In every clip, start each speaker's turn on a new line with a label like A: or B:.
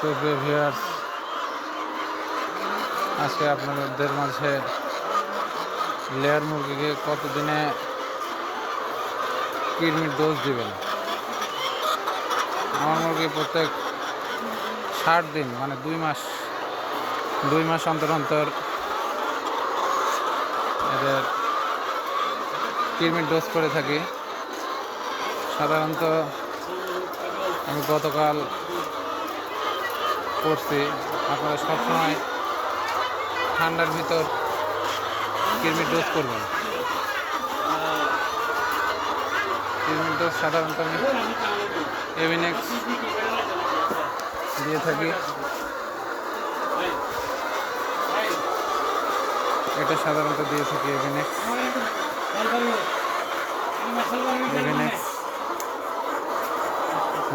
A: সুপ্রিয় ভিউয়ার্স আজকে আপনাদের মাঝে লেয়ার মুরগিকে কতদিনে কৃমির ডোজ দিবেন? আমার মুরগি প্রত্যেক ষাট দিন মানে দুই মাস দুই মাস অন্তর অন্তর এদের কৃমির ডোজ করে থাকি। সাধারণত আমি গতকাল করছি আপনারা সবসময় ঠান্ডার ভিতর কৃমির ডোজ করবেন। কৃমির ডোজ সাধারণত আমি এভিনেক্স দিয়ে থাকি। এটা সাধারণত দিয়ে থাকি Avinex Avinex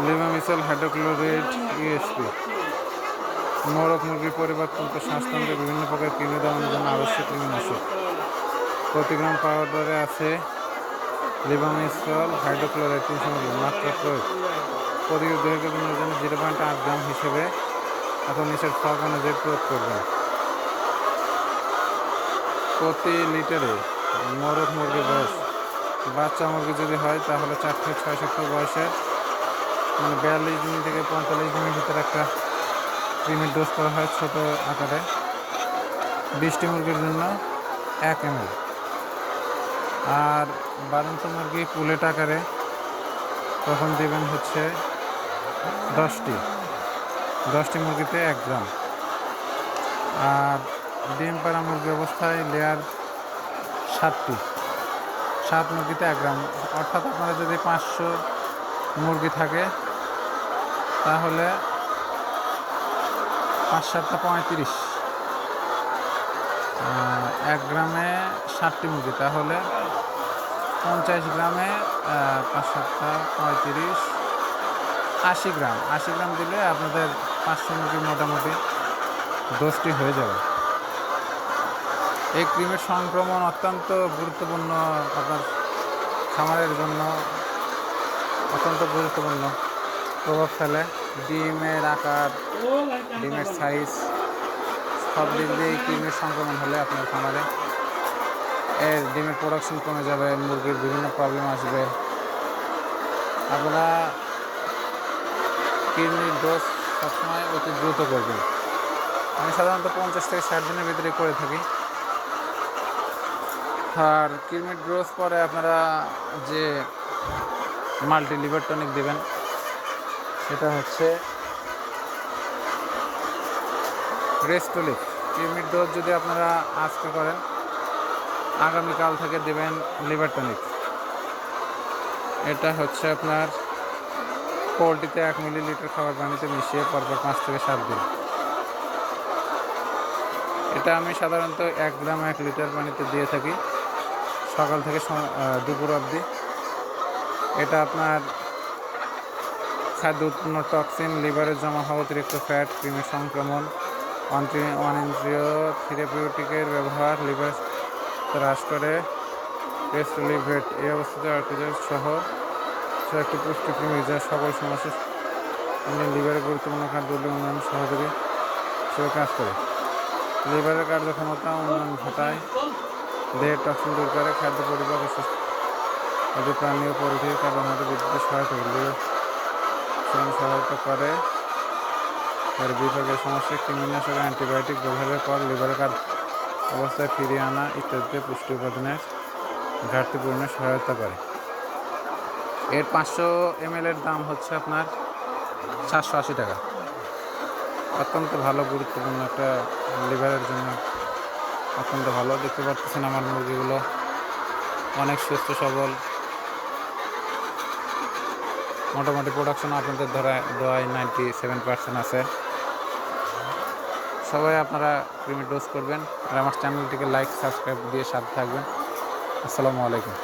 A: levamisole hydrochloride USP মোরগ মুরগির পরিবর্তনকে শ্বাসতন্ত্রে বিভিন্ন প্রকার কৃমি দমনের জন্য আবশ্যক কৃমিনাশক। প্রতি গ্রাম পাউডারে আছে লিভামিসল হাইড্রোক্লোরাইড তিনশো মিলি মাত্রা প্রয়োগ। প্রতি দৈর্ঘ্য দিনের জন্য জিরো পয়েন্ট আট গ্রাম হিসেবে এখন নিচের ছক অনুযায়ী প্রয়োগ করবেন। প্রতি লিটারে মোরগ মুরগির বয়স, বাচ্চা মুরগি যদি হয় তাহলে চার থেকে ছয় সপ্তাহ বয়সে মানে বিয়াল্লিশ দিন থেকে পঁয়তাল্লিশ দিনের ভিতরে একটা ক্রিমের ডোজ করা হয় ছোট আকারে। বিশটি মুরগির জন্য এক এম আর বারন্ত মুরগি পুলেট আকারে তখন দেবেন হচ্ছে দশটি। দশটি মুরগিতে এক গ্রাম। আর ডিম পাড়া মুরগি অবস্থায় লেয়ার সাতটি। সাত মুরগিতে এক গ্রাম। অর্থাৎ আপনারা যদি পাঁচশো মুরগি থাকে, তাহলে পাঁচ সাতটা পঁয়ত্রিশ। এক গ্রামে ষাটটি মুরগি, তাহলে পঞ্চাশ গ্রামে পাঁচ সাতটা পঁয়ত্রিশ, আশি গ্রাম। আশি গ্রাম দিলে আপনাদের পাঁচশো মুরগি মোটামুটি দশটি হয়ে যাবে। এই ক্রিমের সংক্রমণ অত্যন্ত গুরুত্বপূর্ণ আপনার খামারের জন্য, অত্যন্ত গুরুত্বপূর্ণ। প্রভাব ফেলে। ডিমের আকার, ডিমের সাইজ সব দিক দিয়ে ক্রিমের সংক্রমণ হলে আপনার খামারে। এর ডিমের প্রোডাকশন কমে যাবে, মুরগির বিভিন্ন প্রবলেম আসবে। আপনারা কিডনির ডোজ সবসময় অতি দ্রুত করবেন। আমি সাধারণত পঞ্চাশ থেকে ষাট দিনের ভিতরে করে থাকি। আর কিডনির ডোজ পরে আপনারা যে মাল্টি লিভার টনিক দেবেন সেটা হচ্ছে রেস্টোলিক কিডনির ডোজ যদি আপনারা আজকে করেন, আগামীকাল থেকে দেবেন লিভার টনিক এটা হচ্ছে আপনার পোলট্রিতে এক মিলিলিটার খাবার পানিতে মিশিয়ে পরপর পাঁচ থেকে সাত দিন। এটা আমি সাধারণত এক গ্রাম এক লিটার পানিতে দিয়ে থাকি। সকাল থেকে দুপুর অবধি। এটা আপনার খাদ্য উৎপন্ন টক্সিন লিভারে জমা হওয়া অতিরিক্ত ফ্যাট, ক্রিমের সংক্রমণ অনিন্দ্রিয় থেরাপিউটিকের ব্যবহার, লিভার হ্রাস করে রেস্টোলিভেট এই অবস্থাতে আর্টিজার সহ একটি পুষ্টি ক্রিমি যা সকল সমস্যা লিভারের গুরুত্বপূর্ণ খাদ্য উন্নয়ন সহযোগী হিসেবে কাজ করে। লিভারের কার্যক্ষমতা উন্নয়ন ঘটায়, দেহের টক্সিন দূর করে, খাদ্য পরিপাক ও সুস্থ এতে প্রাণী কার্যক্ষমতা বৃদ্ধিতে সহায়তা করে লিভার সহায়তা করে। এর বিভাগের সমস্যা কৃমিনাশক অ্যান্টিবায়োটিক ব্যবহারের পর লিভারের অবস্থায় ফিরিয়ে আনা ইত্যাদিতে পুষ্টি উপাদানের ঘাটতি পূরণে সহায়তা করে। এর পাঁচশো এম এর দাম হচ্ছে আপনার সাতশো আশি টাকা। অত্যন্ত ভালো, গুরুত্বপূর্ণ একটা লিভারের জন্য অত্যন্ত ভালো। দেখতে পাচ্ছেন আমার মুরগিগুলো অনেক সুস্থ, সবল। মোটামুটি প্রোডাকশন আপনাদের ধরা দোয়ায় নাইনটি সেভেন পার্সেন্ট আছে। সবাই আপনারা ক্রিমের ডোজ করবেন। আর আমার চ্যানেলটিকে লাইক সাবস্ক্রাইব দিয়ে সাথে থাকবেন। আসসালামু আলাইকুম।